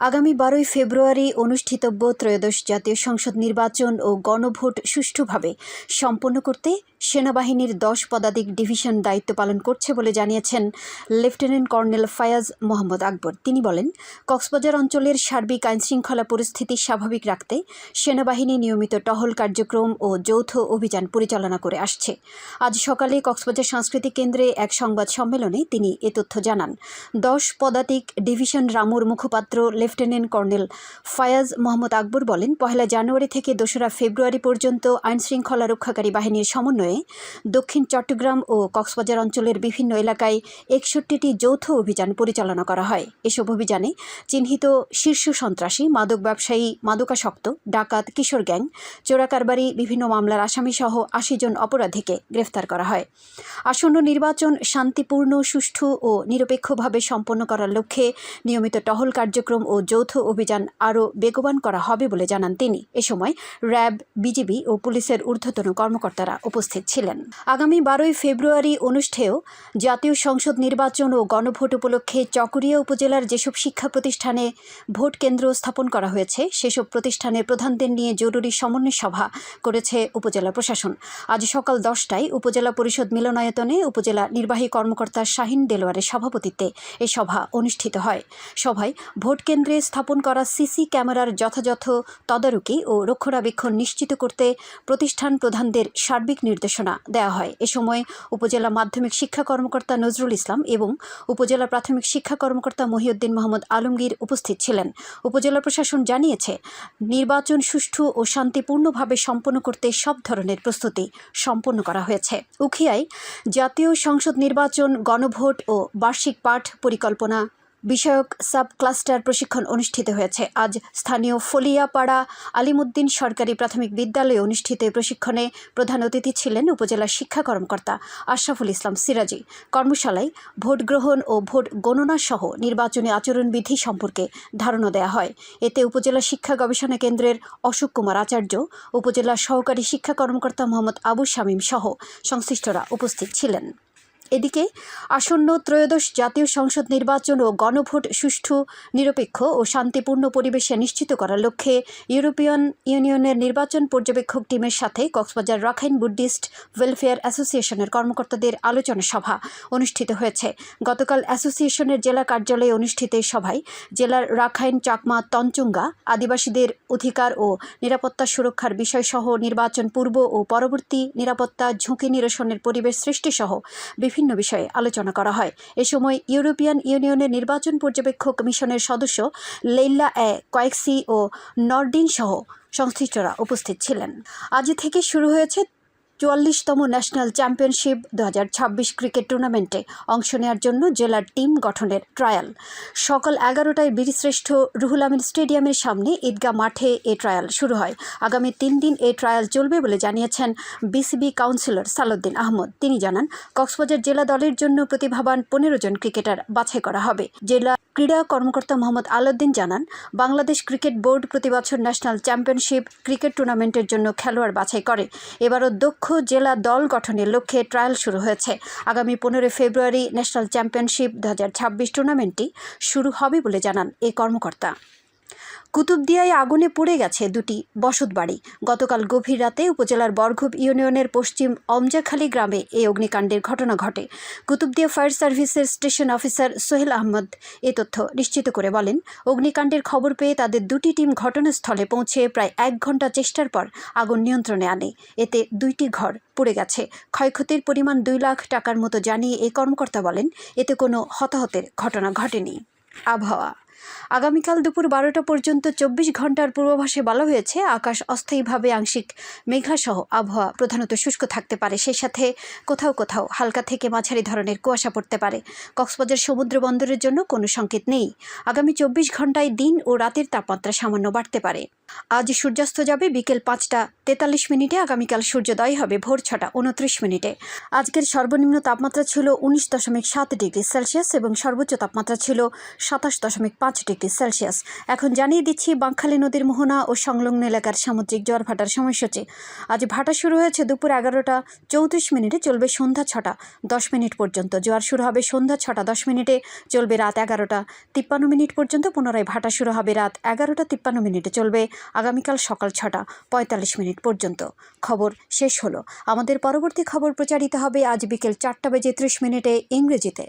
আগামী বারোই ফেব্রুয়ারি অনুষ্ঠিতব্য ত্রয়োদশ জাতীয় সংসদ নির্বাচন ও গণভোট সুষ্ঠুভাবে সম্পন্ন করতে সেনাবাহিনীর দশ পদাতিক ডিভিশন দায়িত্ব পালন করছে বলে জানিয়েছেন লেফটেন্যান্ট কর্নেল ফায়াজ মোহাম্মদ আকবর। তিনি বলেন, কক্সবাজার অঞ্চলের সার্বিক আইনশৃঙ্খলা পরিস্থিতি স্বাভাবিক রাখতে সেনাবাহিনী নিয়মিত টহল কার্যক্রম ও যৌথ অভিযান পরিচালনা করে আসছে। আজ সকালে কক্সবাজার সাংস্কৃতিক কেন্দ্রে এক সংবাদ সম্মেলনে তিনি এ তথ্য জানান, দশ পদাতিক ডিভিশন রামুর মুখপাত্র লেফটেন্যান্ট কর্নেল ফায়াজ মোহাম্মদ আকবর বলেন, পহেলা জানুয়ারি থেকে দোসরা ফেব্রুয়ারি পর্যন্ত আইনশৃঙ্খলা রক্ষাকারী বাহিনীর সমন্বয়ে দক্ষিণ চট্টগ্রাম ও কক্সবাজার অঞ্চলের বিভিন্ন এলাকায় একষট্টিটি যৌথ অভিযান পরিচালনা করা হয়। এসব অভিযানে চিহ্নিত শীর্ষ সন্ত্রাসী, মাদক ব্যবসায়ী, মাদকাসক্ত, ডাকাত, কিশোর গ্যাং, চোরাকারবারি, বিভিন্ন মামলার আসামিসহ আশি জন অপরাধীকে গ্রেফতার করা হয়। আসন্ন নির্বাচন শান্তিপূর্ণ, সুষ্ঠু ও নিরপেক্ষভাবে সম্পন্ন করার লক্ষ্যে নিয়মিত টহল কার্যক্রম ও যৌথ অভিযান আরও বেগবান করা হবে বলে জানান তিনি। এ সময় র্যাব, বিজিবি ও পুলিশের ঊর্ধ্বতন কর্মকর্তারা উপস্থিত ছিলেন। আগামী বারোই ফেব্রুয়ারি অনুষ্ঠেয় জাতীয় সংসদ নির্বাচন ও গণভোট উপলক্ষে চকরিয়া উপজেলার যেসব শিক্ষা প্রতিষ্ঠানে ভোট কেন্দ্র স্থাপন করা হয়েছে, সেসব প্রতিষ্ঠানের প্রধানদের নিয়ে জরুরি সমন্বয় সভা করেছে উপজেলা প্রশাসন। আজ সকাল দশটায় উপজেলা পরিষদ মিলনায়তনে উপজেলা নির্বাহী কর্মকর্তা শাহিন দেলোয়ারের সভাপতিত্বে এই সভা অনুষ্ঠিত হয়। সভায় ভোট কেন্দ্রে স্থাপন করা সিসি ক্যামেরার যথাযথ তদারকি ও রক্ষণাবেক্ষণ নিশ্চিত করতে প্রতিষ্ঠান প্রধানদের সার্বিক নির্দেশনা দেওয়া হয়। এ সময় উপজেলা মাধ্যমিক শিক্ষা কর্মকর্তা নজরুল ইসলাম এবং উপজেলা প্রাথমিক শিক্ষা কর্মকর্তা মহিউদ্দিন মোহাম্মদ আলমগীর উপস্থিত ছিলেন। উপজেলা প্রশাসন জানিয়েছে, নির্বাচন সুষ্ঠু ও শান্তিপূর্ণভাবে সম্পন্ন করতে সব ধরনের প্রস্তুতি সম্পন্ন করা হয়েছে। উখিয়ায় জাতীয় সংসদ নির্বাচন, গণভোট ও বার্ষিক পাঠ পরিকল্পনা বিষয়ক সাব ক্লাস্টার প্রশিক্ষণ অনুষ্ঠিত হয়েছে। আজ স্থানীয় ফলিয়াপাড়া আলিমুদ্দিন সরকারি প্রাথমিক বিদ্যালয়ে অনুষ্ঠিত প্রশিক্ষণে প্রধান অতিথি ছিলেন উপজেলা শিক্ষা কর্মকর্তা আশরাফুল ইসলাম সিরাজি। কর্মশালায় ভোট গ্রহণ ও ভোট গণনা সহ নির্বাচনী আচরণবিধি সম্পর্কে ধারণা দেওয়া হয়। এতে উপজেলা শিক্ষা গবেষণা কেন্দ্রের অশোক কুমার আচার্য, উপজেলা সহকারী শিক্ষা কর্মকর্তা মোহাম্মদ আবু শামীম সহ সংশ্লিষ্টরা উপস্থিত ছিলেন। এদিকে আসন্ন ত্রয়োদশ জাতীয় সংসদ নির্বাচন ও গণভোট সুষ্ঠু, নিরপেক্ষ ও শান্তিপূর্ণ পরিবেশে নিশ্চিত করার লক্ষ্যে ইউরোপিয়ান ইউনিয়নের নির্বাচন পর্যবেক্ষক টিমের সাথে কক্সবাজার রাখাইন বুদ্ধিস্ট ওয়েলফেয়ার অ্যাসোসিয়েশনের কর্মকর্তাদের আলোচনা সভা অনুষ্ঠিত হয়েছে। গতকাল অ্যাসোসিয়েশনের জেলা কার্যালয়ে অনুষ্ঠিত এই সভায় জেলার রাখাইন, চাকমা, তঞ্চুঙ্গা আদিবাসীদের অধিকার ও নিরাপত্তা সুরক্ষার বিষয়সহ নির্বাচন পূর্ব ও পরবর্তী নিরাপত্তা ঝুঁকি নিরসনের পরিবেশ সৃষ্টিসহ বিভিন্ন বিষয়ে আলোচনা করা হয়। এ সময় ইউরোপিয়ান ইউনিয়নের নির্বাচন পর্যবেক্ষক মিশনের সদস্য লেইলা এ কয়েকসি ও নর্ডিন সহ সংশ্লিষ্টরা উপস্থিত ছিলেন। আজ থেকে শুরু হয়েছে চুয়াল্লিশতম ন্যাশনাল চ্যাম্পিয়নশিপ দু হাজার ছাব্বিশ ক্রিকেট টুর্নামেন্টে অংশ নেওয়ার জন্য জেলার টিম গঠনের ট্রায়াল। সকাল এগারোটায় বীরশ্রেষ্ঠ রুহুল আমিন স্টেডিয়ামের সামনে ঈদগাহ মাঠে এ ট্রায়াল শুরু হয়। আগামী তিন দিন এ ট্রায়াল চলবে বলে জানিয়েছেন বিসিবি কাউন্সিলর সালউদ্দিন আহমদ। তিনি জানান, কক্সবাজার জেলা দলের জন্য প্রতিভাবান পনেরো জন ক্রিকেটার বাছাই করা হবে। জেলা ক্রীড়া কর্মকর্তা মোহাম্মদ আলাউদ্দিন জানান, বাংলাদেশ ক্রিকেট বোর্ড প্রতি বছর ন্যাশনাল চ্যাম্পিয়নশিপ ক্রিকেট টুর্নামেন্টের জন্য খেলোয়াড় বাছাই করে। এবারও দক্ষ জেলা দল গঠনের লক্ষ্যে ট্রায়াল শুরু হয়েছে। আগামী পনেরোই ফেব্রুয়ারি ন্যাশনাল চ্যাম্পিয়নশিপ দু হাজার ছাব্বিশ টুর্নামেন্টটি শুরু হবে বলে জানান এই কর্মকর্তা। কুতুবদিয়ায় আগুনে পুড়ে গেছে দুটি বসতবাড়ি গতকাল গভীর রাতে উপজেলার বরঘুব ইউনিয়নের পশ্চিম অমজাখালী গ্রামে এই অগ্নিকাণ্ডের ঘটনা ঘটে। কুতুবদিয়া ফায়ার সার্ভিসের স্টেশন অফিসার সোহেল আহমদ এ তথ্য নিশ্চিত করে বলেন, অগ্নিকাণ্ডের খবর পেয়ে তাদের দুটি টিম ঘটনাস্থলে পৌঁছে প্রায় এক ঘণ্টা চেষ্টার পর আগুন নিয়ন্ত্রণে আনে। এতে দুইটি ঘর পুড়ে গেছে। ক্ষয়ক্ষতির পরিমাণ দুই লাখ টাকার মতো জানিয়ে এই কর্মকর্তা বলেন, এতে কোনো হতাহতের ঘটনা ঘটেনি। আবহাওয়া আগামীকাল দুপুর বারোটা পর্যন্ত চব্বিশ ঘণ্টার পূর্বাভাসে বলা হয়েছে। আকাশ অস্থায়ীভাবে আংশিক মেঘলাসহ আবহাওয়া। প্রধানত শুষ্ক থাকতে পারে। সেই সাথে কোথাও কোথাও হালকা থেকে মাঝারি ধরনের কুয়াশা পড়তে পারে। কক্সবাজার সমুদ্র বন্দরের জন্য কোনো সংকেত নেই। আগামী চব্বিশ ঘন্টায় দিন ও রাতের তাপমাত্রা সামান্য বাড়তে পারে। আজ সূর্যাস্ত যাবে বিকেল পাঁচটা তেতাল্লিশ মিনিটে। আগামীকাল সূর্যোদয় হবে ভোর ছটা উনত্রিশ মিনিটে। আজকের সর্বনিম্ন তাপমাত্রা ছিল উনিশ দশমিক সাত ডিগ্রি সেলসিয়াস এবং সর্বোচ্চ তাপমাত্রা ছিল সাতাশ দশমিক পাঁচ ডিগ্রি সেলসিয়াস। এখন জানিয়ে দিচ্ছি, বাঁকখালী নদীর মোহনা ও সংলগ্ন এলাকার সামুদ্রিক জোয়ার ভাটার সময়সূচি। আজ ভাটা শুরু হয়েছে দুপুর এগারোটা চৌত্রিশ মিনিটে, চলবে সন্ধ্যা ছটা দশ মিনিট পর্যন্ত। জোয়ার শুরু হবে সন্ধ্যা ছটা দশ মিনিটে, চলবে রাত এগারোটা তিপ্পান্ন মিনিট পর্যন্ত। পুনরায় ভাটা শুরু হবে রাত এগারোটা তিপ্পান্ন মিনিটে, চলবে আগামীকাল সকাল ছটা পঁয়তাল্লিশ মিনিট পর্যন্ত। খবর শেষ হলো। আমাদের পরবর্তী খবর প্রচারিত হবে আজ বিকেল চারটা বেজে ত্রিশ মিনিটে ইংরেজিতে।